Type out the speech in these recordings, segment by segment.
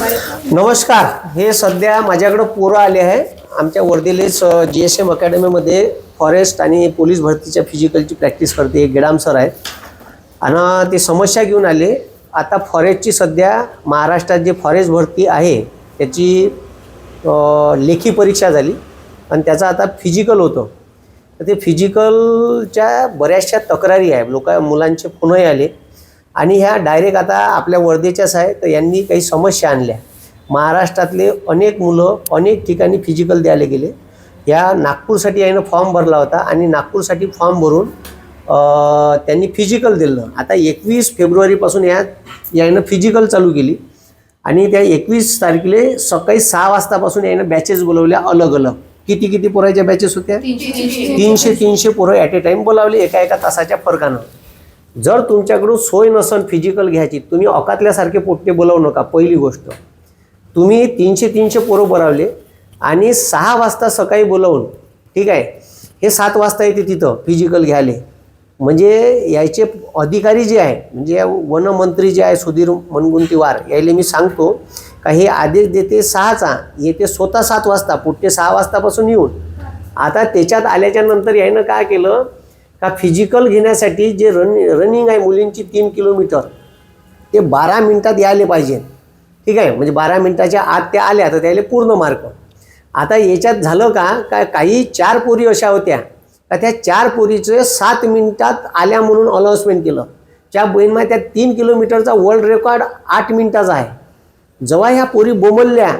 नमस्कार. हे सध्या माझ्याकडं पोरं आले आहे. आमच्या वर्धेलेच जी एस एम अकॅडमीमध्ये फॉरेस्ट आणि पोलीस भरतीच्या फिजिकलची प्रॅक्टिस करते गेडाम सर आहेत. आणि ते समस्या घेऊन आले. आता फॉरेस्टची सध्या महाराष्ट्रात जे फॉरेस्ट भरती आहे त्याची लेखी परीक्षा झाली. आणि त्याचं आता फिजिकल होतं. तर ते फिजिकलच्या बऱ्याचशा तक्रारी आहे लोक मुलांचे फोनही आले. आणि ह्या डायरेक्ट आता आपल्या वर्धेच्याच आहे तर यांनी काही समस्या आणल्या. महाराष्ट्रातले अनेक मुलं अनेक ठिकाणी फिजिकल द्यायला गेले. या नागपूरसाठी यानं फॉर्म भरला होता आणि नागपूरसाठी फॉर्म भरून त्यांनी फिजिकल दिलं. आता एकवीस फेब्रुवारीपासून या यानं फिजिकल चालू केली. आणि त्या एकवीस तारखेला सकाळी सहा वाजतापासून यानं बॅचेस बोलवल्या अलग अलग किती किती पोराच्या बॅचेस होत्या? तीनशे तीनशे. पोरं ॲट ए टाईम बोलावले एका एका तासाच्या फरकानं. जर तुमच्याकडून सोय नसन फिजिकल घ्यायची तुम्ही अकातल्यासारखे पोट्टे बोलावू नका पहिली गोष्ट. तुम्ही तीनशे तीनशे पोरं बोलावले आणि सहा वाजता सकाळी बोलावून ठीक आहे हे सात वाजता येते तिथं फिजिकल घ्यायले. म्हणजे याचे अधिकारी जे आहे म्हणजे वनमंत्री जे आहे सुधीर मनगुंतीवार यायले मी सांगतो का हे आदेश देते सहाचा येते स्वतः सात वाजता पुढचे सहा वाजतापासून येऊन. आता त्याच्यात आल्याच्यानंतर यायनं काय केलं का फिजिकल घेण्यासाठी जे रन रनिंग आहे मुलींची तीन किलोमीटर ते बारा मिनटात यायले पाहिजे. ठीक आहे? म्हणजे बारा मिनटाच्या आत त्या आल्या तर त्याला पूर्ण मार्क आता याच्यात झालं का? का काही चार पोरी अशा होत्या. का त्या चार पोरीचे सात मिनिटात आल्या म्हणून अनाऊन्समेंट केलं. त्या बहिणमा त्या तीन किलोमीटरचा वर्ल्ड रेकॉर्ड आठ मिनिटाचा आहे. जेव्हा ह्या पोरी बोमलल्या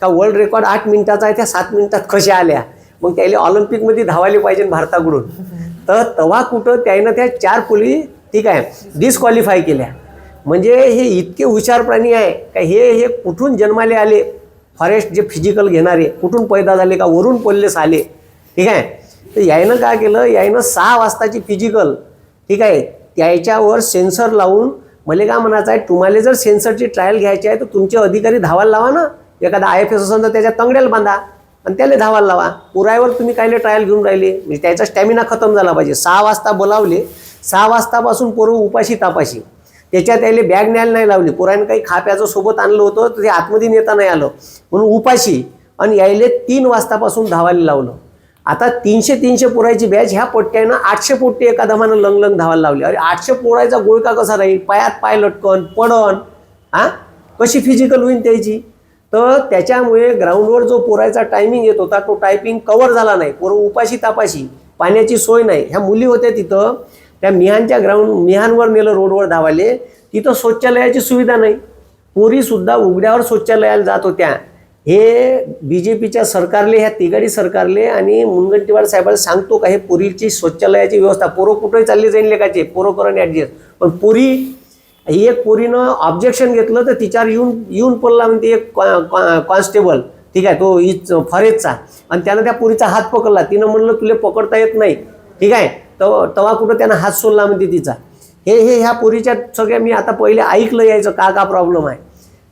का वर्ल्ड रेकॉर्ड आठ मिनिटाचा आहे त्या सात मिनिटात कशा आल्या? मग त्याला ऑलिम्पिकमध्ये धावायला पाहिजे भारताकडून. तर तेव्हा कुठं त्यानं त्या चार पुली ठीक आहे डिस्क्वालिफाय केल्या. म्हणजे हे इतके हुशार प्राणी आहे का हे हे कुठून जन्माले आले? फॉरेस्ट जे फिजिकल घेणारे कुठून पैदा झाले का वरून पडलेस आले? ठीक आहे? तर यायनं काय केलं? यायनं सहा वाजताची फिजिकल ठीक आहे त्याच्यावर सेन्सर लावून मला काय म्हणायचं आहे तुम्हाला जर सेन्सरची ट्रायल घ्यायची आहे तर तुमचे अधिकारी धावायला लावा ना. एखादा आय एफ एस असेल तर त्याच्या तंगड्याला बांधा. आणि त्याला धावायला लावा. पुरायवर तुम्ही कायले ट्रायल घेऊन राहिले? म्हणजे त्याचा स्टॅमिना खतम झाला पाहिजे. सहा वाजता बोलावले सहा वाजतापासून पोरं उपाशी तापाशी. त्याच्यात त्याला बॅग न्यायला नाही लावली. पुरायनं काही खाप्याचं सोबत आणलं होतं तर ते आतमध्ये नेता नाही आलं. म्हणून उपाशी आणि यायले तीन वाजतापासून धावायला लावलं. आता तीनशे तीनशे पोरायची बॅच ह्या पोट्ट्यानं आठशे पोट्टे एका दमानं लंगलंग धावायला लावली. अरे आठशे पोरायचा गोळका कसा राहील? पायात पाय लटकन पडन. हा? कशी फिजिकल होईल त्याची? तर त्याच्यामुळे ग्राउंडवर जो पोरायचा टायमिंग येत होता तो टायपिंग कवर झाला नाही. पोरं उपाशी तापाशी पाण्याची सोय नाही. ह्या मुली होत्या तिथं. त्या मिहानच्या ग्राउंड मिहानवर नेलं रोडवर धावाले तिथं शौचालयाची सुविधा नाही. पोरीसुद्धा उघड्यावर शौचालयाला जात होत्या. हे बी जे पीच्या सरकारले ह्या तिघाडी सरकारले आणि मुनगंटीवार साहेबांना सांगतो का हे पुरीची शौचालयाची व्यवस्था. पोरं कुठंही चालली जाईल लेखाचे पोरं करून ॲडजस्ट पण पुरी ही एक पोरीनं ऑब्जेक्शन घेतलं तर तिच्यावर येऊन येऊन पडला म्हणते एक कॉन्स्टेबल ठीक आहे तो इच फॉरेस्टचा आणि त्यानं त्या पोरीचा हात पकडला. तिनं म्हणलं तुला पकडता येत नाही. ठीक आहे? तवा कुठं त्यानं हात सोडला म्हणते तिचा. हे हे ह्या पोरीच्या सगळ्या मी आता पहिले ऐकलं यायचं का का प्रॉब्लेम आहे.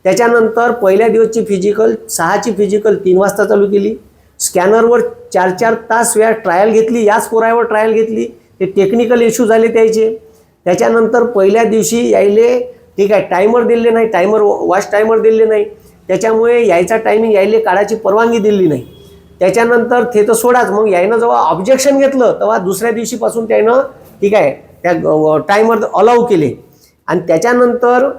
त्याच्यानंतर पहिल्या दिवसची फिजिकल सहाची फिजिकल तीन वाजता चालू केली. स्कॅनरवर चार चार तास वेळा ट्रायल घेतली. याच पोरावर ट्रायल घेतली. ते टेक्निकल इश्यू झाले त्याचे. त्याच्यानंतर पहिल्या दिवशी यायले ठीक आहे टायमर दिले नाही टायमर वॉच टायमर दिले नाही. त्याच्यामुळे यायचा टायमिंग यायले काढायची परवानगी दिली नाही. त्याच्यानंतर ते तर सोडाच. मग यायनं जेव्हा ऑब्जेक्शन घेतलं तेव्हा दुसऱ्या दिवशीपासून त्यानं ठीक आहे त्या टायमर अलाव केले. आणि त्याच्यानंतर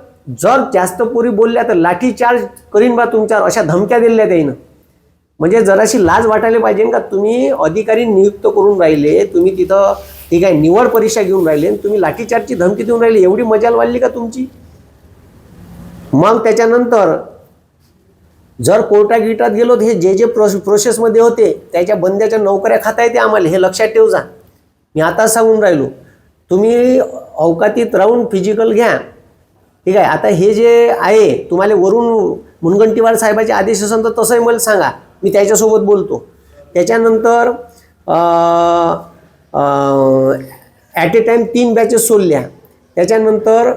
जर जास्त पोरी बोलल्या तर लाठी चार्ज करीन बा तुमच्यावर अशा धमक्या दिल्या त्याईनं म्हणजे जराशी लाज वाटायला पाहिजे का? तुम्ही अधिकारी नियुक्त करून राहिले तुम्ही तिथं ठीक आहे निवड परीक्षा घेऊन राहिले आणि तुम्ही लाठीचार्जची धमकी देऊन राहिली एवढी मजाल वाढली का तुमची? मग त्याच्यानंतर जर कोर्टा गिटात गेलो तर हे जे जे प्रोस प्रोसेसमध्ये होते त्याच्या बंद्याच्या नोकऱ्या खाता येते आम्हाला हे लक्षात ठेव जा. मी आता सांगून राहिलो तुम्ही अवकातीत राहून फिजिकल घ्या. ठीक आहे आता हे जे आहे तुम्हाला वरून मुनगंटीवार साहेबाचे आदेश असेल तर तसंही मला सांगा. मी त्याच्यासोबत बोलतो. त्याच्यानंतर ॲट ए टाईम तीन बॅचेस सोडल्या. त्याच्यानंतर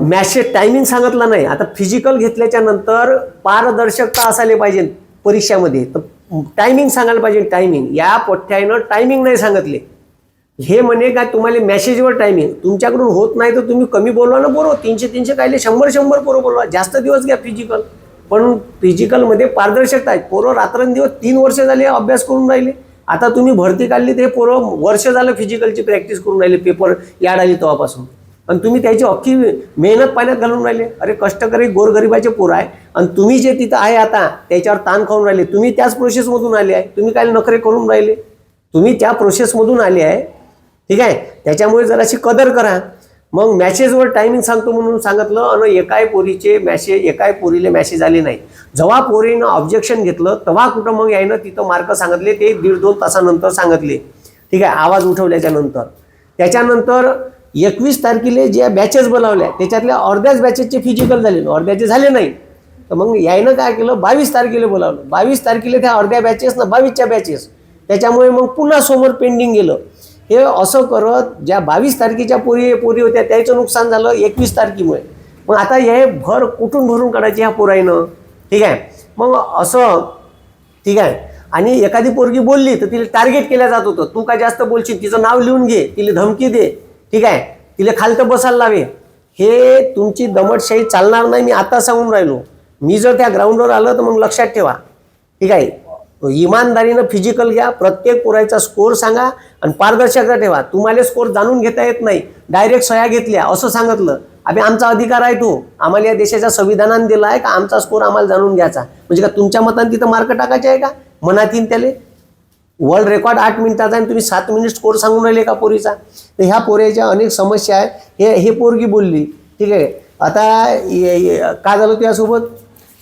मॅचचे टायमिंग सांगितला नाही. आता फिजिकल घेतल्याच्या नंतर पारदर्शकता असायला पाहिजे परीक्षामध्ये. तर टायमिंग सांगायला पाहिजे टायमिंग या पठ्ठ्यानं टायमिंग नाही सांगितले. हे म्हणे का तुम्हाला मेसेजवर टायमिंग तुमच्याकडून होत नाही तर तुम्ही कमी बोलवा ना बरोबर. तीनशे तीनशे कायले शंभर शंभर पोरं बोलवा. जास्त दिवस घ्या फिजिकल पण फिजिकलमध्ये पारदर्शकता आहे. पोरं रात्रंदिवस तीन वर्ष झाले अभ्यास करून राहिले. आता तुम्ही भरती काढली ते पोरं वर्ष झालं फिजिकलची प्रॅक्टिस करून राहिले. पेपर याड आली तेव्हापासून. आणि तुम्ही त्याची अख्खी मेहनत पाण्यात घालून राहिले. अरे कष्टकरी गोरगरिबाचे पोरं आहे. आणि तुम्ही जे तिथं आहे आता त्याच्यावर ताण खाऊन राहिले. तुम्ही त्याच प्रोसेसमधून आले आहे. तुम्ही काय नखरे करून राहिले. तुम्ही त्या प्रोसेसमधून आले आहे. ठीक आहे? त्याच्यामुळे जराशी कदर करा. मग मॅसेजवर टायमिंग सांगतो म्हणून सांगितलं आणि एकाय पोरीचे मॅसेज एकाय पोरीले मॅसेज आले नाही जेव्हा पोरीनं ऑब्जेक्शन घेतलं तेव्हा कुठं मग यायनं तिथं मार्क सांगितले ते दीड दोन तासानंतर सांगितले. ठीक आहे? आवाज उठवल्याच्या नंतर. त्याच्यानंतर एकवीस तारखेला ज्या बॅचेस बोलावल्या त्याच्यातल्या अर्ध्याच बॅचेसचे फिजिकल झाले. अर्ध्याचे झाले नाही. तर मग यायनं काय केलं? बावीस तारखेला बोलावलं. बावीस तारखेला त्या अर्ध्या बॅचेस ना बावीसच्या बॅचेस त्याच्यामुळे मग पुन्हा समोर पेंडिंग गेलं. हे असं करत ज्या बावीस तारखेच्या पोरी पोरी होत्या त्याचं नुकसान झालं एकवीस तारखेमुळे. मग आता हे भर कुठून भरून काढायची ह्या पोराईनं? ठीक आहे? मग असं ठीक आहे? आणि एखादी पोरगी बोलली तर तिला टार्गेट केलं जात होतं. तू काय जास्त बोलशील? तिचं नाव लिहून घे. तिला धमकी दे. ठीक आहे? तिला खालतं बसायला लावे. हे तुमची दमटशाही चालणार नाही मी आता सांगून राहिलो. मी जर त्या ग्राउंडवर आलं तर मग लक्षात ठेवा. ठीक आहे? इमानदारीनं फिजिकल घ्या प्रत्येक पोरायचा स्कोर सांगा आणि पारदर्शकता ठेवा. तुम्हाला स्कोर जाणून घेता येत नाही. डायरेक्ट सह्या घेतल्या असं सांगितलं. अभि आमचा अधिकार आहे तो. आम्हाला या देशाच्या संविधानाने दिला आहे का? आमचा स्कोर आम्हाला जाणून घ्यायचा. म्हणजे का तुमच्या मतानं तिथं मार्क टाकायचे आहे का? मनात येईन त्याले. वर्ल्ड रेकॉर्ड आठ मिनिटाचा आणि तुम्ही सात मिनिट स्कोर सांगून राहिले का पोरीचा? तर ह्या पोरीच्या अनेक समस्या आहे हे हे पोरगी बोलली. ठीक आहे. आता काय झालं तुझ्यासोबत?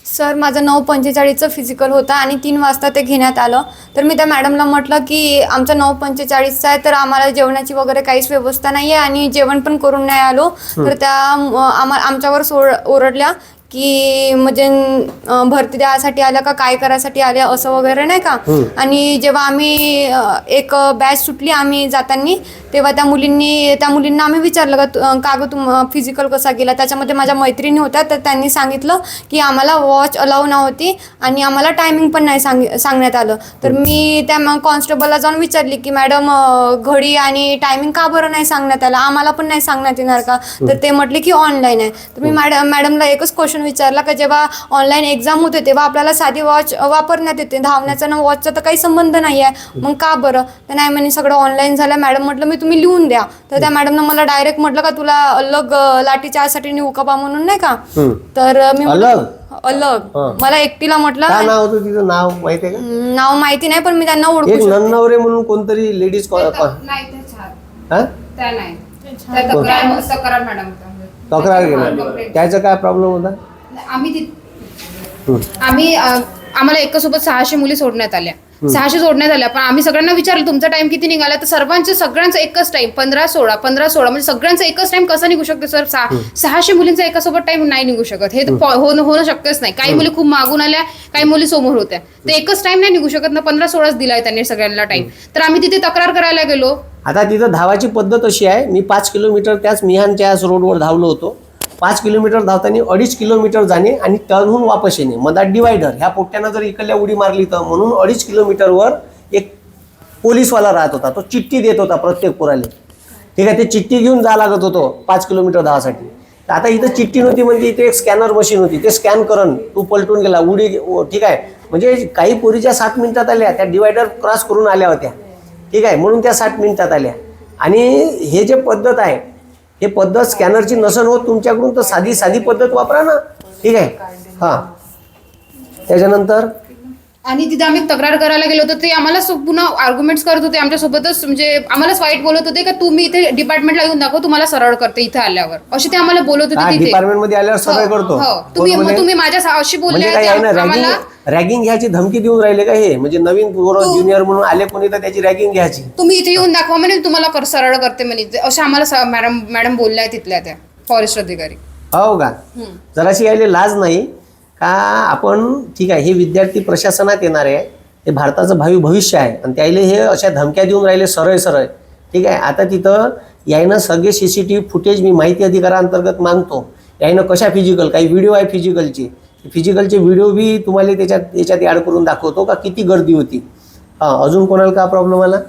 सर माझं नऊ पंचेचाळीसचं फिजिकल होतं आणि तीन वाजता ते घेण्यात आलं. तर मी त्या मॅडमला म्हटलं की आमचं नऊ पंचेचाळीसचं आहे तर आम्हाला जेवणाची वगैरे काहीच व्यवस्था नाही आहे आणि जेवण पण करून नाही आलो. तर त्या आम्हा आमच्यावर सोड ओरडल्या. की म्हणजे भरती द्यायसाठी आल्या का काय करायसाठी आल्या असं वगैरे नाही का? आणि जेव्हा आम्ही एक बॅच सुटली आम्ही जाताना तेव्हा त्या मुलींनी त्या मुलींना आम्ही विचारलं का का गं तुम फिजिकल कसा गेला? त्याच्यामध्ये माझ्या मैत्रिणी होत्या तर त्यांनी सांगितलं की आम्हाला वॉच अलाव नव्हती आणि आम्हाला टायमिंग पण नाही सांग सांगण्यात आलं. तर मी त्या मग कॉन्स्टेबलला जाऊन विचारली की मॅडम घडी आणि टायमिंग का बरं नाही सांगण्यात आलं? आम्हाला पण नाही सांगण्यात येणार का? तर ते म्हटले की ऑनलाईन आहे. तर मी मॅडम मॅडमला एकच क्वेश्चन विचारला का जेव्हा ऑनलाईन एक्झाम होते तेव्हा आपल्याला साधी वॉच वापरण्यात येते. धावण्याचा ना वॉचचा तर काही संबंध नाही आहे मग का बरं? तर नाही म्हणे सगळं ऑनलाईन झालं. मॅडम म्हटलं मी तुम्ही लिहून द्या. तर त्या मॅडमनं मला डायरेक्ट म्हटलं का तुला अलग लाठी चहासाठी नेऊ का बा म्हणून नाही का. तर मी म्हटलं, अलग? अलग. मला एकटीला म्हटलं काय नाव होतं तिचं? नाव माहिती आहे का? "हं, नाव माहिती नाही पण मी त्यांना ओळखू एक शकते. नन्नवरे म्हणून कोणतरी लेडीज नाही त्या छान हा? त्या नाही. त्या तक्रार तक्रार मॅडम. होत्या. तक्रार केला. त्याचा काय प्रॉब्लेम होता? आम्ही ति- आम्ही अं, आम्हाला एकासोबत सहाशे मुली सोडण्यात आल्या. सहाशे सोडण्यात आल्या. पण आम्ही सगळ्यांना विचारलं तुमचा टाइम किती निघाला? तर सर्वांचे सगळ्यांचा एकच टाइम पंधरा सोळा पंधरा सोळा. म्हणजे सगळ्यांचा एकच टाइम कसा निघू शकतो सर? सहा- सहाशे मुलींचा एकासोबत टाइम नाही निघू शकत. हे तर पॉ- होणं होणं शक्यच नाही. काही मुली खूप मागून आल्या काही मुली समोर होत्या. तर एकच टाइम नाही निघू शकत ना. पंधरा सोळाच दिलाय त्यांनी सगळ्यांना टाइम तर आम्ही तिथे तक्रार करायला गेलो. आता तिथं धावाची पद्धत अशी आहे मी पाच किलोमीटर त्याच मिहानच्या रोडवर धावलो होतो. पाच किलोमीटर धावताना अडीच किलोमीटर जाणे आणि टर्नहून वापस येणे. मधात डिवायडर ह्या पोट्ट्यानं जर इकडल्या उडी मारली तर म्हणून अडीच किलोमीटरवर एक पोलीसवाला राहत होता. तो चिठ्ठी देत होता प्रत्येक पुराले. ठीक आहे ते चिठ्ठी घेऊन जा लागत होतो पाच किलोमीटर धावासाठी. तर आता इथं चिठ्ठी नव्हती म्हणजे इथे एक स्कॅनर मशीन होती. ते स्कॅन करण तू पलटून गेला उडी ठीक आहे. म्हणजे काही पोरीच्या सात मिनिटात आल्या त्या डिवायडर क्रॉस करून आल्या होत्या. ठीक आहे म्हणून त्या साठ मिनिटात आल्या. आणि हे जे पद्धत आहे हे पद्धत स्कॅनरची नसन होत तुमच्याकडून तर साधी साधी पद्धत वापरा ना. ठीक आहे? हां. त्याच्यानंतर? आणि तिथे आम्ही तक्रार करायला गेलो होतो ते आम्हाला सो- पुन्हा आर्ग्युमेंट्स करत होते आमच्यासोबतच म्हणजे आम्हालाच वाईट बोलत होते का तुम्ही इथे डिपार्टमेंटला येऊन दाखव तुम्हाला सरळ करते इथे आल्यावर. असे ते आम्हाला बोलत होते तिथे. डिपार्टमेंटमध्ये आल्यावर सगळं हो, करतो. हो. कोण तुम्ही म्हणे? तुम्ही माझ्या सा- अशी बोलले म्हणजे काय आहे आम्हाला रॅगिंग रॅगिंग घ्यायची धमकी देऊन राहिले का हे? म्हणजे नवीन पोरं ज्युनियर म्हणून आले कोणी तर त्याची रॅगिंग घ्यायची. तुम्ही इथे येऊन दाखवा म्हणे तुम्हाला कर- सरळ करते म्हणे. अशा आम्हाला मॅडम मॅडम बोलल्या तिथल्या त्या फॉरेस्ट अधिकारी. हो का? जराशी यायला लाज नाही. का आपण ठीक आहे हे विद्यार्थी प्रशासनात येणार आहे हे भारताचं भावी भविष्य आहे. आणि त्याला हे अशा धमक्या देऊन राहिले सरळ सरळ. ठीक आहे आता तिथं यायनं सगळे C C T V footage मी माहिती अधिकाराअंतर्गत मागतो. यायनं कशा फिजिकल काही व्हिडिओ आहे फिजिकलचे फिजिकलचे व्हिडिओ बी तुम्हाला त्याच्यात त्याच्यात ॲड करून दाखवतो का किती गर्दी होती. हां अजून कोणाला का प्रॉब्लेम आला?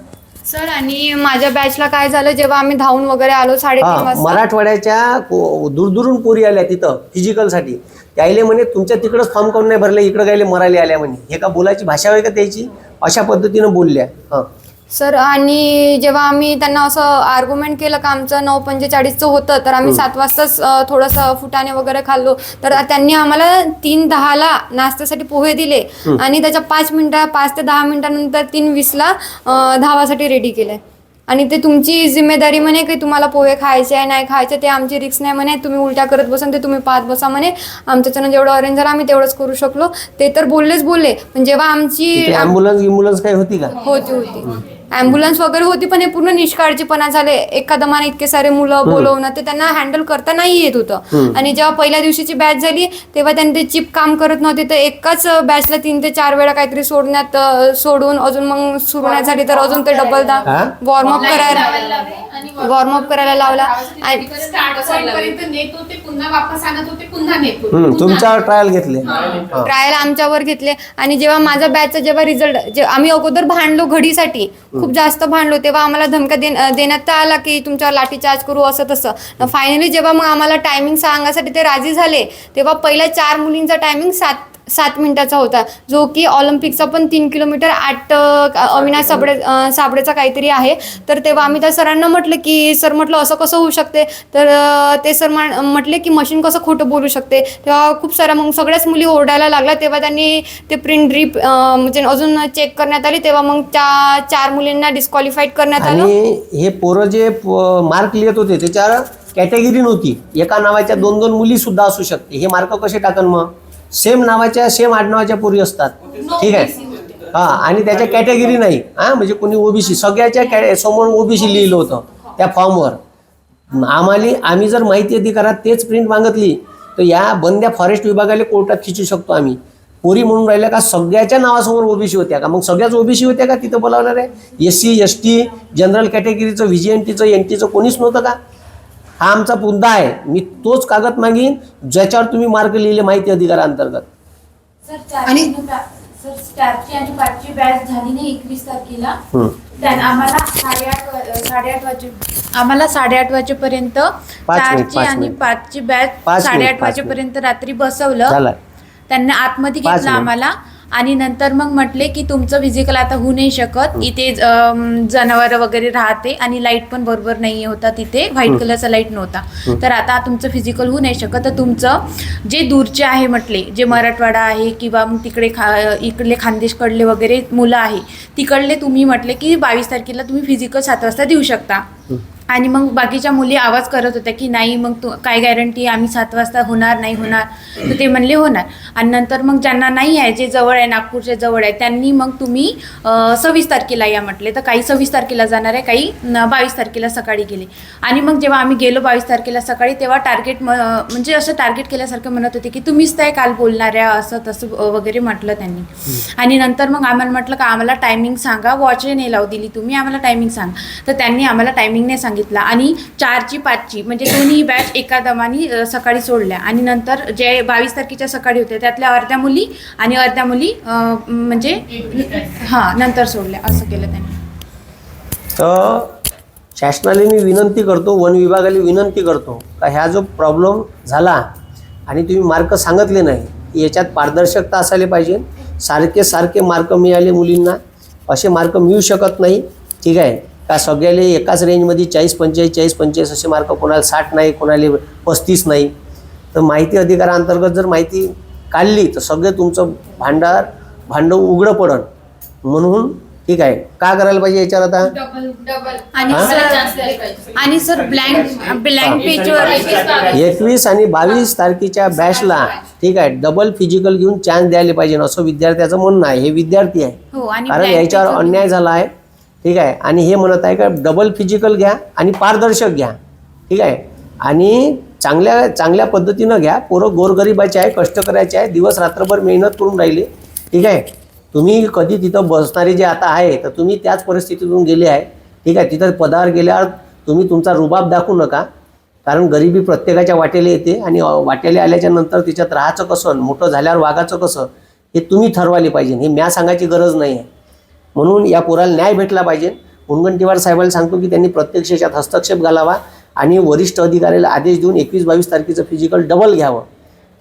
सर आणि माझ्या बॅचला काय झालं जेव्हा आम्ही धावून वगैरे आलो साडेतीन वाजता. मराठवाड्याच्या को- दूरदूरून पोरी आल्या तिथं फिजिकलसाठी त्याईले म्हणे तुमच्या तिकडंच फॉर्म काऊन नाही भरले इकडं गायले मरायला आल्या म्हणे. हे का बोलायची भाषा आहे का त्याची? अशा पद्धतीनं बोलल्या. हां. सर आणि जेव्हा आम्ही त्यांना असं आर्ग्युमेंट केलं का आमचं नऊ पंचेचाळीसचं होतं तर आम्ही सात वाजताच थोडंसं फुटाणे वगैरे खाल्लो. तर त्यांनी आम्हाला तीन दहाला नाश्त्यासाठी पोहे दिले आणि त्याच्या पाच मिनिटा पाच ते दहा मिनिटानंतर तीन वीसला धावासाठी रेडी केले. आणि ते तुमची जिम्मेदारी म्हणे की तुम्हाला पोहे खायचे आहे नाही खायचे ते आमची रिक्स नाही म्हणे. तुम्ही उलट्या करत बसा ते तुम्ही पाहत बसा म्हणे. आमच्याच्यानं जेवढं अरेंज झालं आम्ही तेवढंच करू शकलो. ते तर बोललेच बोलले. पण जेव्हा आमची ॲम्ब्युलन्स गिम्ब्युलन्स काही होती का? होती होती. ॲम्ब्युलन्स वगैरे होती पण हे पूर्ण निष्काळजीपणा झाले. एका दमाने इतके सारे मुलं बोलवणं ते त्यांना हँडल करता नाही येत होतं. आणि जेव्हा पहिल्या दिवशीची बॅच झाली तेव्हा त्यांनी ते चिप काम करत नव्हते. तर एकाच बॅचला तीन ते चार वेळा काहीतरी सोडण्यात सोडून अजून मग सुरू नाही झाली. तर अजून ते डबल दा? वॉर्मअप करायला वॉर्मअप करायला लावला. आणि पर्यंत नेत होते पुन्हा वापस आणत होते पुन्हा नेत होते. हम्म, तुमच्यावर ट्रायल घेतले. ट्रायल आमच्यावर घेतले. आणि जेव्हा माझ्या बॅचचा जेव्हा रिझल्ट आम्ही अगोदर भांडलो घडीसाठी खूप जास्त भांडलो तेव्हा आम्हाला धमका देण्यात तर आला की तुमच्यावर लाठीचार्ज करू असं तसं. फायनली जेव्हा मग आम्हाला टायमिंग सांगण्यासाठी ते राजी झाले तेव्हा पहिल्या चार मुलींचा टायमिंग सात सात मिनिटाचा होता. जो की ऑलिम्पिकचा पण तीन किलोमीटर आठ अविनाश साबळे साबळेचा काहीतरी आहे. तर तेव्हा आम्ही त्या सरांना म्हटलं की सर म्हटलं असं कसं होऊ शकते? तर ते सर म्हटले की मशीन कसं खोटं बोलू शकते? तेव्हा खूप साऱ्या मग सगळ्याच मुली ओरडायला लागल्या. तेव्हा त्यांनी ते प्रिंट ड्रीप म्हणजे अजून चेक करण्यात आली. तेव्हा मग त्या चार मुलींना डिस्क्वालिफाईड करण्यात आलं. हे पोरं जे मार्क लिहित होते त्याच्यावर कॅटेगरी नव्हती. एका नावाच्या दोन दोन मुली सुद्धा असू शकते. हे मार्क कसे टाकन मग? सेम नावाच्या सेम आडनावाच्या पोरी असतात. ठीक आहे? हा आणि त्याच्या कॅटेगरी नाही. हा म्हणजे कोणी ओबीसी. सगळ्याच्या कॅ समोर ओबीसी लिहिलं होतं त्या फॉर्मवर. आम्हाला आम्ही जर माहिती अधिकारात तेच प्रिंट मागितली तर या बंद्या फॉरेस्ट विभागाला कोर्टात खिचू शकतो आम्ही. पोरी म्हणून राहिल्या का सगळ्याच्या नावासमोर ओबीसी होत्या का? मग सगळ्याच ओबीसी होत्या का तिथं बोलावणार? आहे S C S T general कॅटेगरीचं V J N टीचं एन टीचं कोणीच नव्हतं का? हा आमचा मुद्दा आहे. मी तोच कागद मागीन ज्याच्यावर तुम्ही मार्क लिहिले माहिती अधिकारांतर्गत सर आणि पाचची बॅच झाली नाही एकवीस तारखेला. हम्म. त्यानं आम्हाला साडेआठ वाजे आम्हाला साडेआठ वाजेपर्यंत चारची आणि. पाचची बॅच साडेआठ पाच वाजेपर्यंत रात्री बसवलं. त्यांना आतमध्ये घेतलं. आम्हाला. आणि नंतर मग म्हटले की तुमचं फिजिकल आता होऊ नाही शकत. इथे जनावर वगैरे राहते आणि लाइट पण बरोबर नाही होता तिथे. व्हाईट कलरचा लाइट नव्हता. तर आता तुमचं फिजिकल होऊ नाही शकत. तर तुमचं जे दूरचे आहे म्हटले जे मराठवाडा आहे किंवा मग तिकडे खा इकडले खानदेशकडले वगैरे मुलं आहे तिकडले तुम्ही म्हटले की बावीस तारखेला तुम्ही फिजिकल सात वाजता देऊ शकता. आणि मग बाकीच्या मुली आवाज करत होत्या की नाही मग तू काय गॅरंटी आम्ही सात वाजता होणार नाही होणार? तर ते म्हणले होणार. आणि नंतर मग ज्यांना नाही आहे जे जवळ आहे नागपूरच्या जवळ आहे त्यांनी मग तुम्ही सव्वीस तारखेला या म्हटले. तर काही सव्वीस तारखेला जाणार आहे काही बावीस तारखेला सकाळी गेले. आणि मग जेव्हा आम्ही गेलो बावीस तारखेला सकाळी तेव्हा टार्गेट म्हणजे असं टार्गेट केल्यासारखं म्हणत होते की तुम्हीच काय काल बोलणाऱ्या असं तसं वगैरे म्हटलं त्यांनी. आणि नंतर मग आम्हाला म्हटलं का आम्हाला टायमिंग सांगा वॉचही नाही लावू दिली तुम्ही आम्हाला टायमिंग सांगा. तर त्यांनी आम्हाला टायमिंग नाही सांगितलं. आणि चारची पाचची म्हणजे दोन्ही बॅच एका दमाने सकाळी सोडल्या. आणि नंतर जे बावीस तारखेच्या सकाळी होत्या त्यातल्या अर्ध्या मुली आणि अर्ध्या मुली म्हणजे हां नंतर सोडल्या असं केलं त्यांनी. तर शासनाला मी विनंती करतो वन विभागाला विनंती करतो का ह्या जो प्रॉब्लेम झाला आणि तुम्ही मार्क सांगितले नाही याच्यात पारदर्शकता असायला पाहिजे. सारखे सारखे मार्क मिळाले मुलींना असे मार्क मिळू शकत नाही. ठीक आहे. का सगळ्याला एकाच रेंजमध्ये चाळीस पंचेचाळीस चाळीस पंचेचाळीस असे मार्क कोणाला साठ नाही कोणाला पस्तीस नाही. तर माहिती अधिकारांतर्गत जर माहिती काढली तर सगळे तुमचं भांडार भांडं उघडं पडन. म्हणून ठीक आहे. का करायला पाहिजे याच्यावर आता? आणि? सर ब्लँक ब्लँक पेजवर एकवीस आणि बावीस तारखेच्या बॅचला ठीक आहे. डबल फिजिकल घेऊन चान्स द्यायला पाहिजे असं विद्यार्थ्याचं म्हणणं आहे. हे विद्यार्थी आहे. हो कारण याच्यावर अन्याय झाला आहे. ठीक आहे? आणि हे म्हणत आहे का डबल फिजिकल घ्या आणि पारदर्शक घ्या. ठीक आहे? आणि चांगल्या चांगल्या पद्धतीनं घ्या. पोरं गोरगरिबाचे आहे कष्ट करायचे आहे दिवस रात्रभर मेहनत करून राहिले. ठीक आहे? तुम्ही कधी तिथं बसणारे जे आता आहे तर तुम्ही त्याच परिस्थितीतून गेले आहे. ठीक आहे? तिथं पदावर गेल्यावर तुम्ही तुमचा रुबाब दाखवू नका. कारण गरिबी प्रत्येकाच्या वाटेला येते आणि अ, वाटेला आल्याच्यानंतर तिच्यात राहायचं कसं मोठं झाल्यावर वागायचं कसं हे तुम्ही ठरवायला पाहिजे. हे म्या सांगायची गरज नाही आहे म्हणून या पोराला न्याय भेटला पाहिजे. मुनगंटीवार साहेबांना सांगतो की त्यांनी प्रत्यक्ष याच्यात हस्तक्षेप घालावा आणि वरिष्ठ अधिकाऱ्याला आदेश देऊन एकवीस बावीस तारखेचं फिजिकल डबल घ्यावं.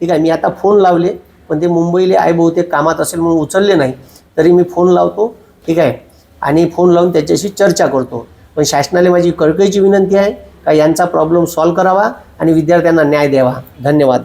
ठीक आहे मी आता फोन लावले पण ते मुंबईले आहे बहुतेक कामात असेल म्हणून उचलले नाही. तरी मी फोन लावतो ठीक आहे. आणि फोन लावून त्याच्याशी चर्चा करतो. पण शासनाला माझी कळकळीची विनंती आहे का यांचा प्रॉब्लेम सॉल्व्ह करावा आणि विद्यार्थ्यांना न्याय द्यावा. धन्यवाद.